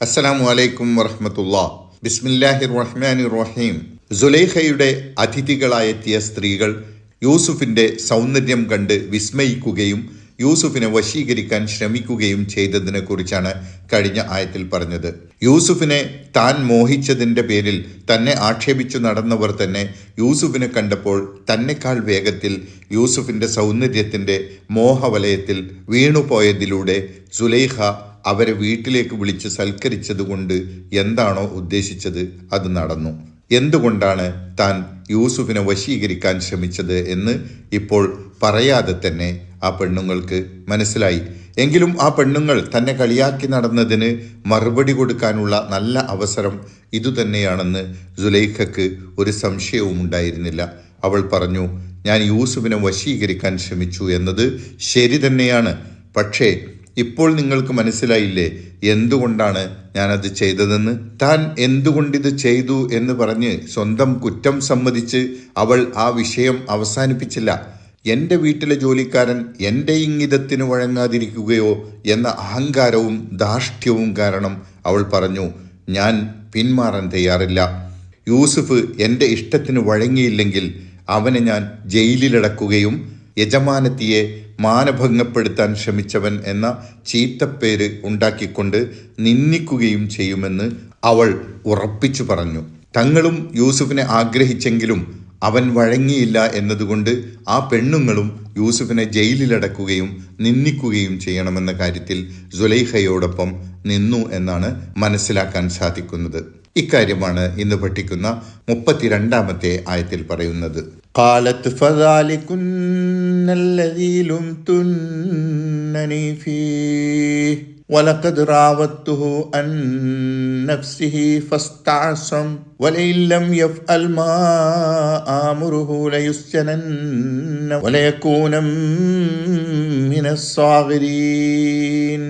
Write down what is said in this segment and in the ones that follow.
അസ്സലാമു അലൈക്കും വറഹമത്തുള്ള. ബിസ്മില്ലാഹിർ റഹ്മാൻ റഹീം സുലൈഖയുടെ അതിഥികളായെത്തിയ സ്ത്രീകൾ യൂസുഫിന്റെ സൗന്ദര്യം കണ്ട് വിസ്മയിക്കുകയും യൂസുഫിനെ വശീകരിക്കാൻ ശ്രമിക്കുകയും ചെയ്തതിനെ കുറിച്ചാണ് കഴിഞ്ഞ ആയത്തിൽ പറഞ്ഞത്. യൂസുഫിനെ താൻ മോഹിച്ചതിന്റെ പേരിൽ തന്നെ ആക്ഷേപിച്ചു നടന്നവർ തന്നെ യൂസുഫിനെ കണ്ടപ്പോൾ തന്നെക്കാൾ വേഗത്തിൽ യൂസുഫിന്റെ സൗന്ദര്യത്തിന്റെ മോഹവലയത്തിൽ വീണുപോയതിലൂടെ സുലൈഖ അവരെ വീട്ടിലേക്ക് വിളിച്ച് സൽക്കരിച്ചതുകൊണ്ട് എന്താണോ ഉദ്ദേശിച്ചത് അത് നടന്നു. എന്തുകൊണ്ടാണ് താൻ യൂസുഫിനെ വശീകരിക്കാൻ ശ്രമിച്ചത് എന്ന് ഇപ്പോൾ പറയാതെ തന്നെ ആ പെണ്ണുങ്ങൾക്ക് മനസ്സിലായി. എങ്കിലും ആ പെണ്ണുങ്ങൾ തന്നെ കളിയാക്കി നടന്നതിന് മറുപടി കൊടുക്കാനുള്ള നല്ല അവസരം ഇതുതന്നെയാണെന്ന് സുലൈഖക്ക് ഒരു സംശയവും ഉണ്ടായിരുന്നില്ല. അവൾ പറഞ്ഞു ഞാൻ യൂസുഫിനെ വശീകരിക്കാൻ ശ്രമിച്ചു എന്നത് ശരി തന്നെയാണ്. പക്ഷേ ഇപ്പോൾ നിങ്ങൾക്ക് മനസ്സിലായില്ലേ എന്തുകൊണ്ടാണ് ഞാനത് ചെയ്തതെന്ന്? താൻ എന്തുകൊണ്ടിത് ചെയ്തു എന്ന് പറഞ്ഞ് സ്വന്തം കുറ്റം സമ്മതിച്ച് അവൾ ആ വിഷയം അവസാനിപ്പിച്ചില്ല. എന്റെ വീട്ടിലെ ജോലിക്കാരൻ എന്റെ ഇംഗിതത്തിന് വഴങ്ങാതിരിക്കുകയോ എന്ന അഹങ്കാരവും ധാർഷ്ട്യവും കാരണം അവൾ പറഞ്ഞു ഞാൻ പിന്മാറാൻ തയ്യാറില്ല. യൂസുഫ് എന്റെ ഇഷ്ടത്തിന് വഴങ്ങിയില്ലെങ്കിൽ അവനെ ഞാൻ ജയിലിലടക്കുകയും യജമാനത്തിയെ മാനഭംഗപ്പെടുത്താൻ ശ്രമിച്ചവൻ എന്ന ചീത്തപ്പേര് ഉണ്ടാക്കിക്കൊണ്ട് നിന്ദിക്കുകയും ചെയ്യുമെന്ന് അവൾ ഉറപ്പിച്ചു പറഞ്ഞു. തങ്ങളും യൂസുഫിനെ ആഗ്രഹിച്ചെങ്കിലും അവൻ വഴങ്ങിയില്ല എന്നതുകൊണ്ട് ആ പെണ്ണുങ്ങളും യൂസുഫിനെ ജയിലിലടക്കുകയും നിന്ദിക്കുകയും ചെയ്യണമെന്ന കാര്യത്തിൽ സുലൈഹയോടൊപ്പം നിന്നു എന്നാണ് മനസ്സിലാക്കാൻ സാധിക്കുന്നത്. ഇക്കാര്യമാണ് ഇന്ന് പഠിക്കുന്ന മുപ്പത്തിരണ്ടാമത്തെ ആയത്തിൽ പറയുന്നത്. കാലത്ത് فذلكن الذي لمتنني فيه ولقد راودته عن نفسه فاستعصم ولئن لم يفعل ما آمره ليسجنن وليكون من الصاغرين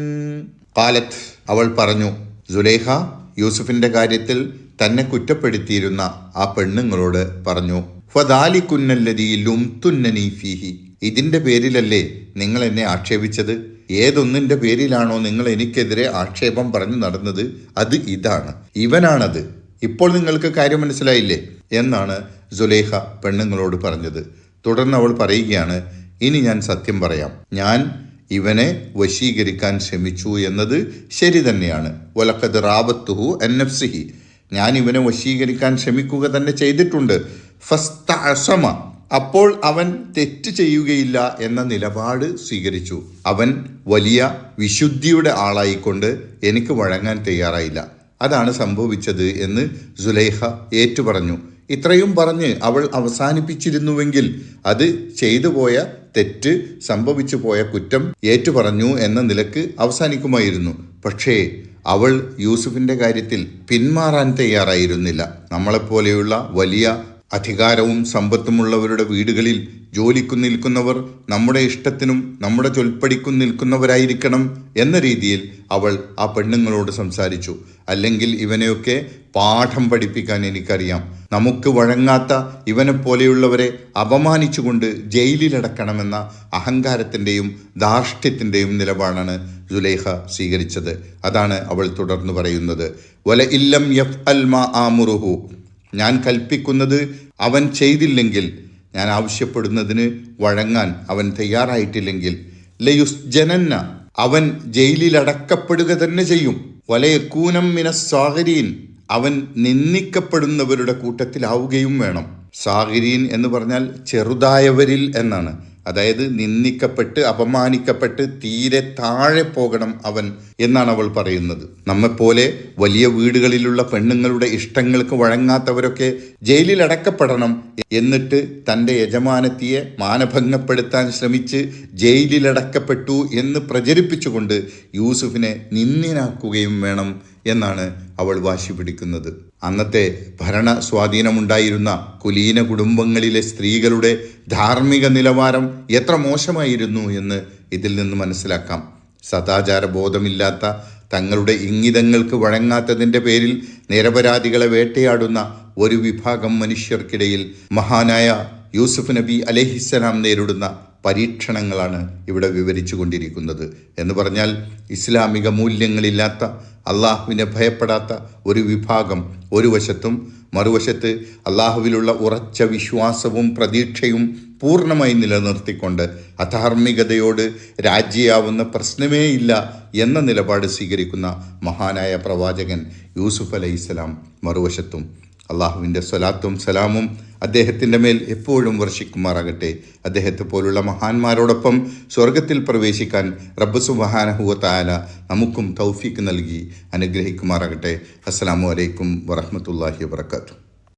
قالت അവൾ പറഞ്ഞു സുലേഖ യൂസുഫിന്റെ കാര്യത്തിൽ തന്നെ കുറ്റപ്പെടുത്തിയിരുന്ന ആ പെണ്ണുങ്ങളോട് പറഞ്ഞു ഫദാലിക്കുന്നല്ലതി ലുംതുന്നനി ഫീഹി ഇതിന്റെ പേരിലല്ലേ നിങ്ങൾ എന്നെ ആക്ഷേപിച്ചത്? ഏതൊന്നിന്റെ പേരിലാണോ നിങ്ങൾ എനിക്കെതിരെ ആക്ഷേപം പറഞ്ഞു നടന്നത്? അത് ഇതാണ്. ഇവനാണത്. ഇപ്പോൾ നിങ്ങൾക്ക് കാര്യം മനസ്സിലായില്ലേ? എന്നാണ് സുലേഖ പെണ്ണുങ്ങളോട് പറഞ്ഞത്. തുടർന്ന് അവൾ പറയുകയാണ് ഇനി ഞാൻ സത്യം പറയാം. ഞാൻ ഇവനെ വശീകരിക്കാൻ ശ്രമിച്ചു എന്നത് ശരി തന്നെയാണ്. ഒലക്കത് റാബത്തുഹു എൻ എഫ് സിഹി ഞാൻ ഇവനെ വശീകരിക്കാൻ ശ്രമിക്കുക തന്നെ ചെയ്തിട്ടുണ്ട്. ഫസ്ത അസമ അപ്പോൾ അവൻ തെറ്റ് ചെയ്യുകയില്ല എന്ന നിലപാട് സ്വീകരിച്ചു. അവൻ വലിയ വിശുദ്ധിയുടെ ആളായിക്കൊണ്ട് എനിക്ക് വഴങ്ങാൻ തയ്യാറായില്ല. അതാണ് സംഭവിച്ചത് എന്ന് സുലൈഹ ഏറ്റുപറഞ്ഞു. ഇത്രയും പറഞ്ഞ് അവൾ അവസാനിപ്പിച്ചിരുന്നുവെങ്കിൽ അത് ചെയ്തു പോയ തെറ്റ് സംഭവിച്ചു പോയ കുറ്റം ഏറ്റുപറഞ്ഞു എന്ന നിലയ്ക്ക് അവസാനിക്കുമായിരുന്നു. പക്ഷേ അവൾ യൂസുഫിന്റെ കാര്യത്തിൽ പിന്മാറാൻ തയ്യാറായിരുന്നില്ല. നമ്മളെപ്പോലെയുള്ള വലിയ അധികാരവും സമ്പത്തുമുള്ളവരുടെ വീടുകളിൽ ജോലിക്കു നിൽക്കുന്നവർ നമ്മുടെ ഇഷ്ടത്തിനും നമ്മുടെ ചൊൽപ്പടിക്കും നിൽക്കുന്നവരായിരിക്കണം എന്ന രീതിയിൽ അവൾ ആ പെണ്ണുങ്ങളോട് സംസാരിച്ചു. അല്ലെങ്കിൽ ഇവനെയൊക്കെ പാഠം പഠിപ്പിക്കാൻ എനിക്കറിയാം. നമുക്ക് വഴങ്ങാത്ത ഇവനെപ്പോലെയുള്ളവരെ അപമാനിച്ചുകൊണ്ട് ജയിലിലടക്കണമെന്ന അഹങ്കാരത്തിന്റെയും ധാർഷ്ട്യത്തിന്റെയും നിലപാടാണ് ജുലൈഹ സ്വീകരിച്ചത്. അതാണ് അവൾ തുടർന്ന് പറയുന്നത്. വല ഇല്ലം യഫ് അൽ മാ ആമുറുഹു. ഞാൻ കൽപ്പിക്കുന്നത് അവൻ ചെയ്തില്ലെങ്കിൽ ഞാൻ ആവശ്യപ്പെടുന്നതിന് വഴങ്ങാൻ അവൻ തയ്യാറായിട്ടില്ലെങ്കിൽ. ലയുസ് ജനന്ന അവൻ ജയിലിലടക്കപ്പെടുക തന്നെ ചെയ്യും. വലയക്കൂനം മിന സാഹരീൻ അവൻ നിന്ദിക്കപ്പെടുന്നവരുടെ കൂട്ടത്തിലാവുകയും വേണം. സാഹരീൻ എന്ന് പറഞ്ഞാൽ ചെറുതായവരിൽ എന്നാണ്. അതായത് നിന്ദിക്കപ്പെട്ട് അപമാനിക്കപ്പെട്ട് തീരെ താഴെ പോകണം അവൻ എന്നാണ് അവൾ പറയുന്നത്. നമ്മെപ്പോലെ വലിയ വീടുകളിലുള്ള പെണ്ണുങ്ങളുടെ ഇഷ്ടങ്ങൾക്ക് വഴങ്ങാത്തവരൊക്കെ ജയിലിൽ അടക്കപ്പെടണം എന്നിട്ട് തന്റെ യജമാനത്തിയെ മാനഭംഗപ്പെടുത്താൻ ശ്രമിച്ച് ജയിലിലടക്കപ്പെട്ടു എന്ന് പ്രചരിപ്പിച്ചുകൊണ്ട് യൂസുഫിനെ നിന്ദിനാക്കുകയും വേണം എന്നാണ് അവൾ വാശി പിടിക്കുന്നത്. അന്നത്തെ ഭരണ സ്വാധീനമുണ്ടായിരുന്ന കുലീന കുടുംബങ്ങളിലെ സ്ത്രീകളുടെ ധാർമ്മിക നിലവാരം എത്ര മോശമായിരുന്നു എന്ന് ഇതിൽ നിന്ന് മനസ്സിലാക്കാം. സദാചാര ബോധമില്ലാത്ത തങ്ങളുടെ ഇംഗിതങ്ങൾക്ക് വഴങ്ങാത്തതിന്റെ പേരിൽ നിരപരാധികളെ വേട്ടയാടുന്ന ഒരു വിഭാഗം മനുഷ്യർക്കിടയിൽ മഹാനായ യൂസുഫ് നബി അലഹിസ്സലാം നേരിടുന്ന പരീക്ഷണങ്ങളാണ് ഇവിടെ വിവരിച്ചു കൊണ്ടിരിക്കുന്നത് എന്ന് പറഞ്ഞാൽ ഇസ്ലാമിക മൂല്യങ്ങളില്ലാത്ത അള്ളാഹുവിനെ ഭയപ്പെടാത്ത ഒരു വിഭാഗം ഒരു വശത്തും മറുവശത്ത് അള്ളാഹുവിലുള്ള ഉറച്ച വിശ്വാസവും പ്രതീക്ഷയും പൂർണമായി നിലനിർത്തിക്കൊണ്ട് അധാർമികതയോട് രാജ്യയാവുന്ന പ്രശ്നമേ ഇല്ല എന്ന നിലപാട് സ്വീകരിക്കുന്ന മഹാനായ പ്രവാചകൻ യൂസുഫ് അലൈഹിസ്സലാം മറുവശത്തും. അള്ളാഹുവിന്റെ സ്വലാത്തും സലാമും അദ്ദേഹത്തിന്റെ മേൽ എപ്പോഴും വർഷിക്കുമാറാകട്ടെ. അദ്ദേഹത്തെ പോലുള്ള മഹാന്മാരോടൊപ്പം സ്വർഗത്തിൽ പ്രവേശിക്കാൻ റബ്ബ് മഹാനഹുവത്തായാല നമുക്കും തൗഫീക്ക് നൽകി അനുഗ്രഹിക്കുമാറാകട്ടെ. അസ്സാം വലൈക്കും വറഹമത്തല്ലാഹി വാത്തു